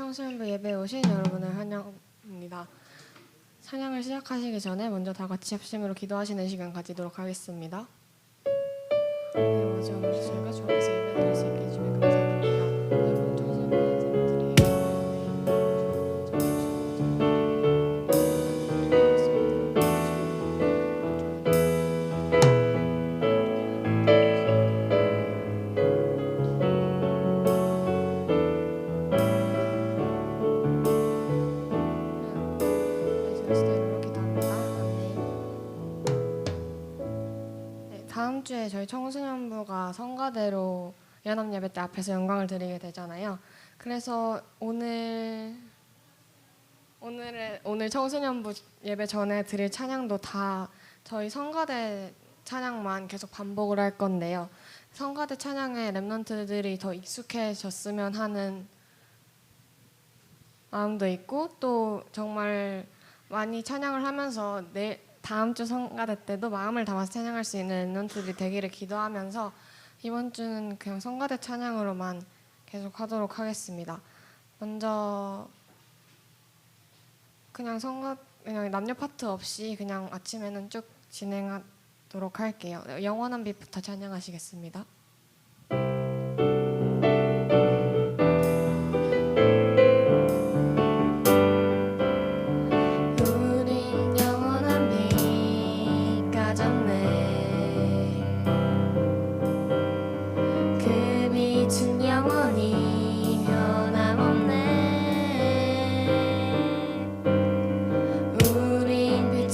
청소년부 예배에 오신 여러분을 환영합니다. 찬양을 시작하시기 전에 먼저 다 같이 합심으로 기도하시는 시간 가지도록 하겠습니다. 네, 먼저 저희가 좋아해서 예배드릴 수 있게 해주면 감사드립니다. 다음 주에 저희 청소년부가 성가대로 연합 예배 때 앞에서 영광을 드리게 되잖아요. 그래서 오늘 오늘의 오늘 청소년부 예배 전에 드릴 찬양도 다 저희 성가대 찬양만 계속 반복을 할 건데요. 성가대 찬양에 랩런트들이 더 익숙해졌으면 하는 마음도 있고 또 정말 많이 찬양을 하면서 내 다음 주 성가대 때도 마음을 담아서 찬양할 수 있는 랩런트들이 되기를 기도하면서 이번 주는 그냥 성가대 찬양으로만 계속 하도록 하겠습니다. 먼저 그냥 성가 그냥 남녀 파트 없이 그냥 아침에는 쭉 진행하도록 할게요. 영원한 빛부터 찬양하시겠습니다.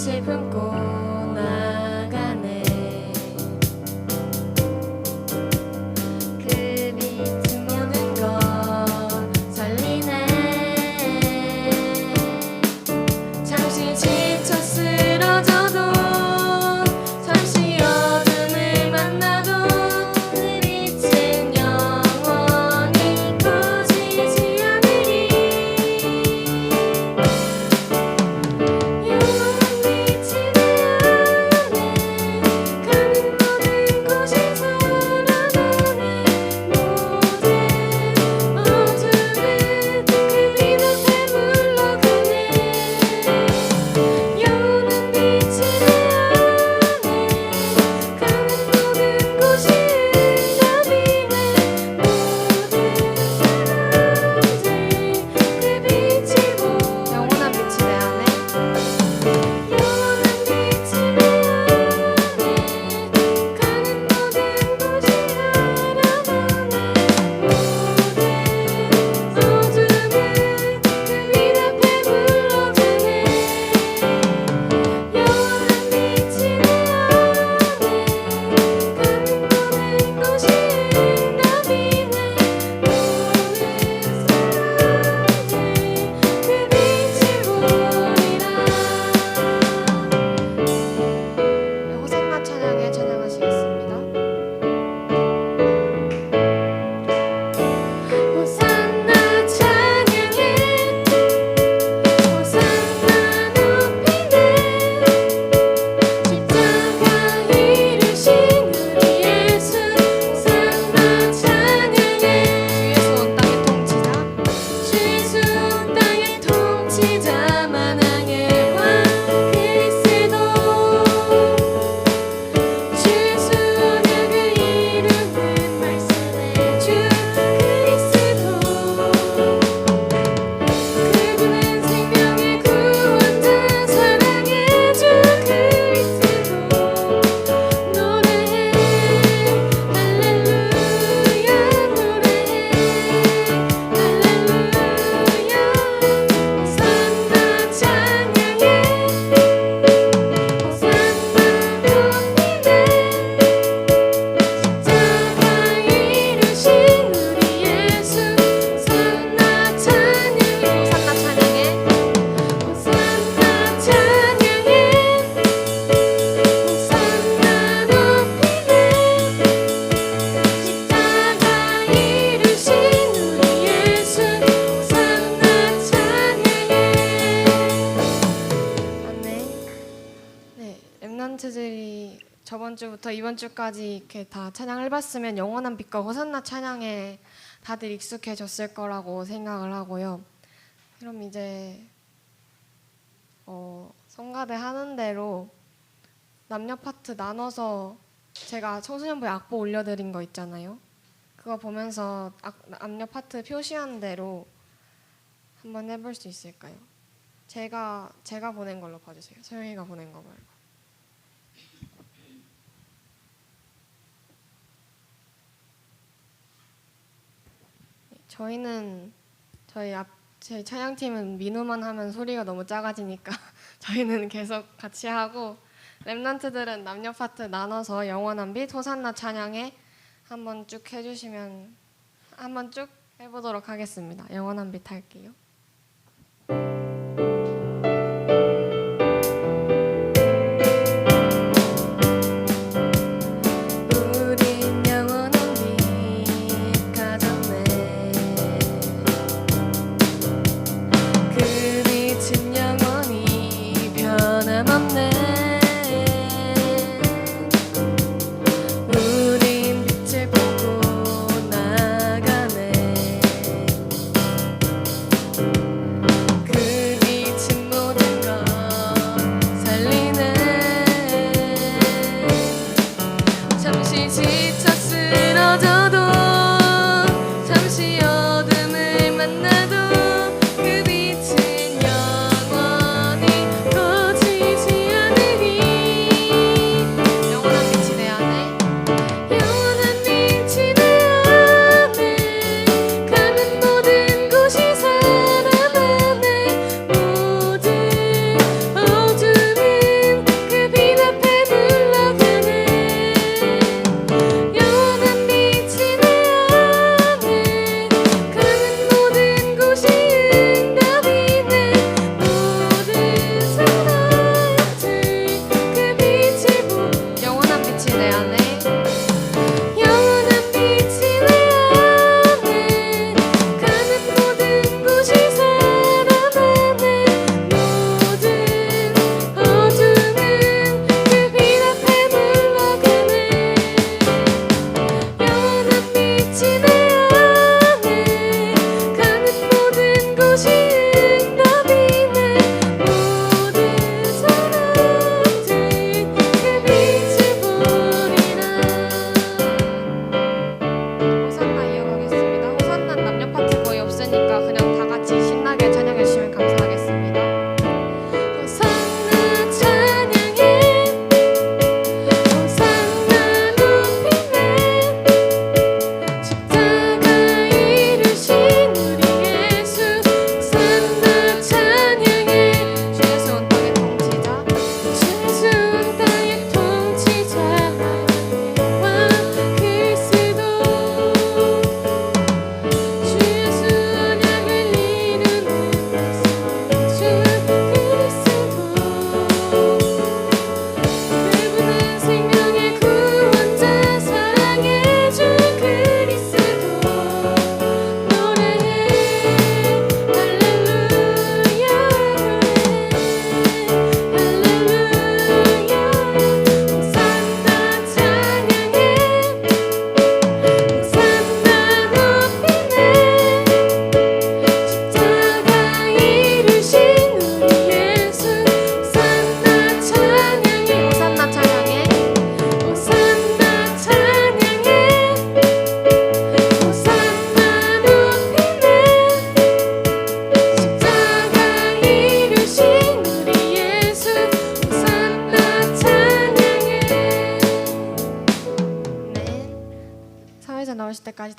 우린 빛 랩런트들이 저번 주부터 이번 주까지 이렇게 다 찬양을 해봤으면 영원한 빛과 호산나 찬양에 다들 익숙해졌을 거라고 생각을 하고요. 그럼 이제 어, 성가대 하는 대로 남녀 파트 나눠서 제가 청소년부에 악보 올려드린 거 있잖아요. 그거 보면서 악, 남녀 파트 표시한 대로 한번 해볼 수 있을까요? 제가 제가 보낸 걸로 봐주세요. 소영이가 보낸 거 말고. 저희는 저희 앞 저희 찬양팀은 민우만 하면 소리가 너무 작아지니까 저희는 계속 같이 하고 랩런트들은 남녀 파트 나눠서 영원한 빛 호산나 찬양에 한번 쭉 해주시면 한번 쭉 해보도록 하겠습니다. 영원한 빛 할게요.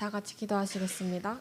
같이 기도하시겠습니다.